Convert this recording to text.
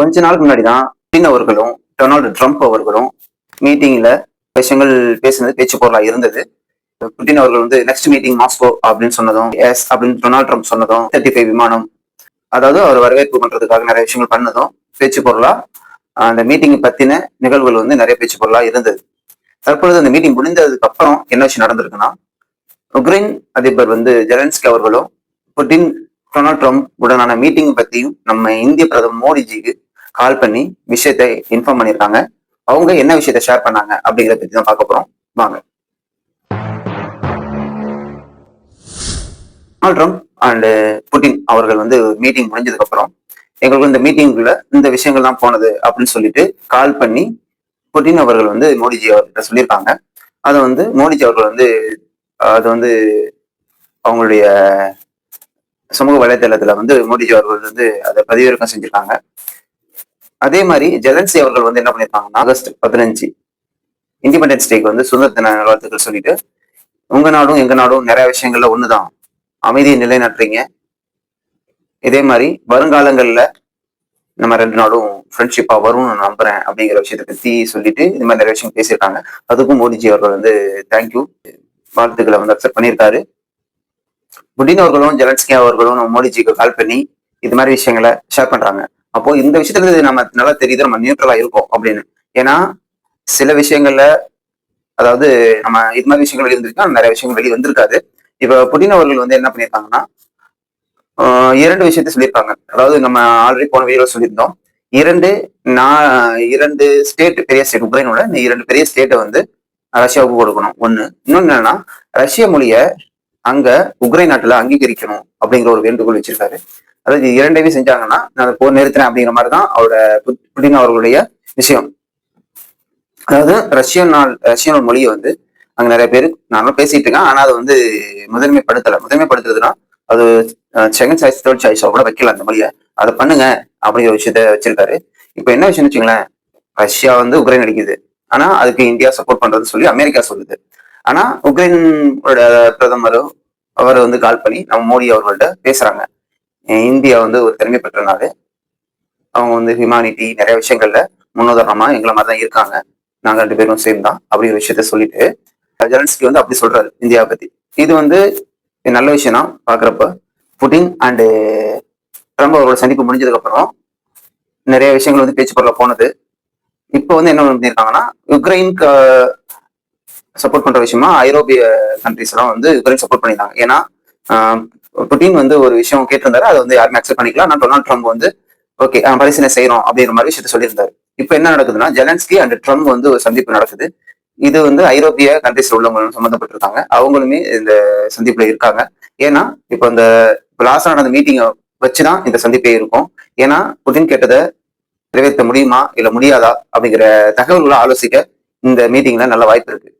கொஞ்ச நாளுக்கு முன்னாடி தான் புட்டின் அவர்களும் டொனால்டு ட்ரம்ப் அவர்களும் மீட்டிங்கில் விஷயங்கள் பேசுனது பேச்சு பொருளாக இருந்தது. புட்டின் அவர்கள் வந்து நெக்ஸ்ட் மீட்டிங் மாஸ்கோ அப்படின்னு சொன்னதும் எஸ் அப்படின்னு டொனால்ட் ட்ரம்ப் சொன்னதும் தேர்ட்டி ஃபைவ் விமானம் அதாவது அவர் வரவேற்பு பண்றதுக்காக நிறைய விஷயங்கள் பண்ணதும் பேச்சு பொருளா அந்த மீட்டிங் பத்தின நிகழ்வுகள் வந்து நிறைய பேச்சு பொருளா இருந்தது. தற்பொழுது அந்த மீட்டிங் முடிந்ததுக்கு அப்புறம் என்ன விஷயம் நடந்திருக்குன்னா உக்ரைன் அதிபர் வந்து ஜெலன்ஸ்கி அவர்களும் புட்டின் டொனால்ட் ட்ரம்ப் உடனான மீட்டிங் பத்தியும் நம்ம இந்திய பிரதமர் மோடிஜிக்கு கால் பண்ணி விஷயத்தை இன்ஃபார்ம் பண்ணியிருக்காங்க. அவங்க என்ன விஷயத்தை ஷேர் பண்ணாங்க அப்படிங்கிறத பத்தி தான் பார்க்க போறோம். வாங்க. டொனால்ட் ட்ரம்ப் அண்ட் புட்டின் அவர்கள் வந்து மீட்டிங் முடிஞ்சதுக்கு அப்புறம் எங்களுக்கு இந்த மீட்டிங்குள்ள இந்த விஷயங்கள் தான் போனது அப்படின்னு சொல்லிட்டு கால் பண்ணி புட்டின் அவர்கள் வந்து மோடிஜி அவர்கிட்ட சொல்லியிருக்காங்க. அதை வந்து மோடிஜி அவர்கள் வந்து அது வந்து அவங்களுடைய சமூக வலைதளத்துல வந்து மோடிஜி அவர்கள் வந்து அதை பதிவிறக்கம் செஞ்சிருக்காங்க. அதே மாதிரி ஜெலன்சி அவர்கள் வந்து என்ன பண்ணியிருக்காங்க ஆகஸ்ட் பதினஞ்சு இண்டிபெண்டன்ஸ் டேக்கு வந்து சுதந்திர தின நல்வாழ்த்துக்கள் சொல்லிட்டு உங்க நாடும் எங்க நாடும் நிறைய விஷயங்கள்ல ஒண்ணுதான். அமைதியை நிலைநாட்டுறீங்க. இதே மாதிரி வருங்காலங்கள்ல நம்ம ரெண்டு நாடும் ஃப்ரெண்ட்ஷிப்பா வரும்னு நான் நம்புறேன் அப்படிங்கிற விஷயத்தை பத்தி சொல்லிட்டு இது மாதிரி நிறைய விஷயம் பேசியிருக்காங்க. அதுக்கும் மோடிஜி அவர்கள் வந்து தேங்க்யூ வாழ்த்துக்களை வந்து அக்செப்ட் பண்ணியிருக்காரு. புட்டின் அவர்களும் ஜெலன்ஸ்கி அவர்களும் நம்ம மோடிஜிக்கு கால் பண்ணி இது மாதிரி விஷயங்களை ஷேர் பண்றாங்க. அப்போ இந்த விஷயத்துல நம்ம நல்லா தெரியுது நம்ம நியூட்ரலா இருக்கோம் அப்படின்னு. ஏன்னா சில விஷயங்கள்ல அதாவது நம்ம இது மாதிரி விஷயங்கள் இருந்திருக்கு நிறைய விஷயங்கள் வெளியே வந்திருக்காது. இப்ப புட்டின் அவர்கள் வந்து என்ன பண்ணியிருக்காங்கன்னா இரண்டு விஷயத்த சொல்லியிருக்காங்க. அதாவது நம்ம ஆல்ரெடி போன வீடியோ சொல்லியிருந்தோம். இரண்டு நான் இரண்டு ஸ்டேட் பெரிய ஸ்டேட் உக்ரைனோட இந்த இரண்டு பெரிய ஸ்டேட்டை வந்து ரஷ்யாவுக்கு கொடுக்கணும். ஒண்ணு. இன்னொன்னு என்னன்னா ரஷ்ய மொழிய அங்க உக்ரைன் நாட்டுல அங்கீகரிக்கணும் அப்படிங்கிற ஒரு வேண்டுகோள் வச்சிருக்காரு. அதாவது இரண்டையும் இரண்டையுமே செஞ்சாங்கன்னா நான் போர் நிறுத்தினேன் அப்படிங்கிற மாதிரி தான் அவரோட புட்டின் அவர்களுடைய விஷயம். அதாவது ரஷ்ய நாள் ரஷ்ய மொழியை வந்து அங்க நிறைய பேர் நானும் பேசிட்டு இருக்கேன் ஆனா அது வந்து முதன்மைப்படுத்தல. முதன்மைப்படுத்துறதுன்னா அது செகண்ட் சாய்ஸ் தேர்ட் சாய்ஸோ கூட வைக்கல அந்த மொழியை. அதை பண்ணுங்க அப்படிங்கிற விஷயத்த வச்சிருக்காரு. இப்போ என்ன விஷயம் வச்சுங்களேன் ரஷ்யா வந்து உக்ரைன் அடிக்குது. ஆனா அதுக்கு இந்தியா சப்போர்ட் பண்றதுன்னு சொல்லி அமெரிக்கா சொல்லுது. ஆனா உக்ரைனோட பிரதமரும் அவர் வந்து கால் பண்ணி நம்ம மோடி அவர்கள்ட்ட பேசுறாங்க. இந்தியா வந்து ஒரு திறமை பெற்ற நாடு. அவங்க வந்து ஹியூமானிட்டி நிறைய விஷயங்கள்ல முன்னுதாரணமா எங்களை மாதிரி தான் இருக்காங்க. நாங்க ரெண்டு பேரும் சேம் தான் அப்படிங்கிற விஷயத்த சொல்லிட்டு ஜெலன்ஸ்கி வந்து அப்படி சொல்றாரு இந்தியாவை பத்தி. இது வந்து நல்ல விஷயம் தான் பாக்குறப்ப புட்டின் அண்டு ட்ரம்ப் அவரோட சந்திப்பு முடிஞ்சதுக்கு அப்புறம் நிறைய விஷயங்கள் வந்து பேச்சு பொருள போனது. இப்போ வந்து என்ன பண்ணியிருக்காங்கன்னா யுக்ரைனுக்கு சப்போர்ட் பண்ற விஷயமா ஐரோப்பிய கண்ட்ரிஸ் எல்லாம் வந்து யுக்ரைன் சப்போர்ட் பண்ணிருந்தாங்க ஏன்னா புட்டின் வந்து ஒரு விஷயம் கேட்டிருந்தாரு அதை வந்து யாருமே அக்செப்ட் பண்ணிக்கலாம் ஆனால் டொனால்ட் ட்ரம்ப் வந்து ஓகே பரிசீலனை செய்யறோம் அப்படிங்கிற மாதிரி விஷயத்த சொல்லியிருந்தாரு. இப்போ என்ன நடக்குதுன்னா ஜெலன்ஸ்கி அண்ட் ட்ரம்ப் வந்து ஒரு சந்திப்பு நடக்குது. இது வந்து ஐரோப்பிய கண்ட்ரிஸ்ல உள்ளவங்க சம்மந்தப்பட்டிருக்காங்க. அவங்களுமே இந்த சந்திப்புல இருக்காங்க. ஏன்னா இப்போ இந்த லாஸ்ட் நடந்த மீட்டிங்கை வச்சுதான் இந்த சந்திப்பே இருக்கும். ஏன்னா புட்டின் கேட்டதை நிறைவேற்ற முடியுமா? இல்லை முடியாதா? அப்படிங்கிற தகவல்களை ஆலோசிக்க இந்த மீட்டிங்ல நல்ல வாய்ப்பு இருக்கு.